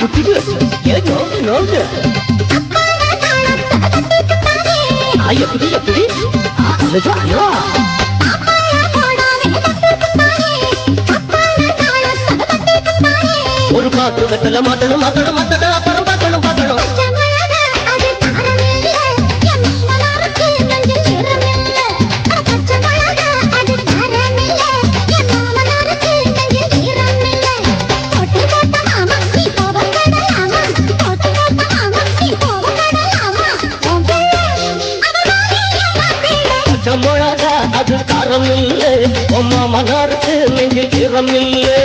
குத்திடுவேன் ஏன் நோங்க நோங்க எப்படி? ஒரு பாட்டு வெத்தல மாட்டணும் மாட்டணும் மாட்டணும் அது இல்லை. உம்மா மனாருக்கு நெஞ்சில் திறம் இல்லை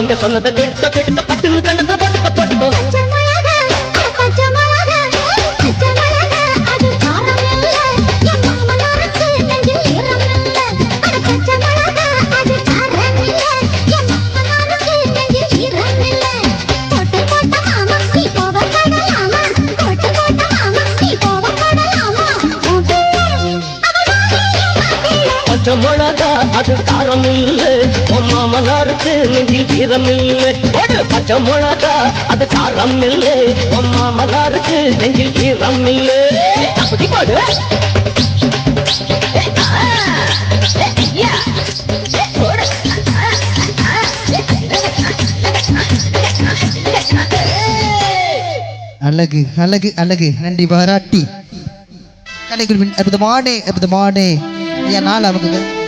இப்ப சொன்னதை கேட்ட கேட்ட பட்டு பச்சை மிளகா அது காரம் இல்லை. உம்மா மனாருக்கு நெஞ்சில் ஈரம் இல்லை. ஒரு பச்சை மிளகா அது காரம் இல்லை. உம்மா மனாருக்கு நெஞ்சில் ஈரம் இல்லை. அப்படி போடு. அழகு அழகு அழகு. நன்றி பாராட்டி. கலைக்குழுவின் அற்புதமான அற்புதமான ஐயா நாள் அவங்க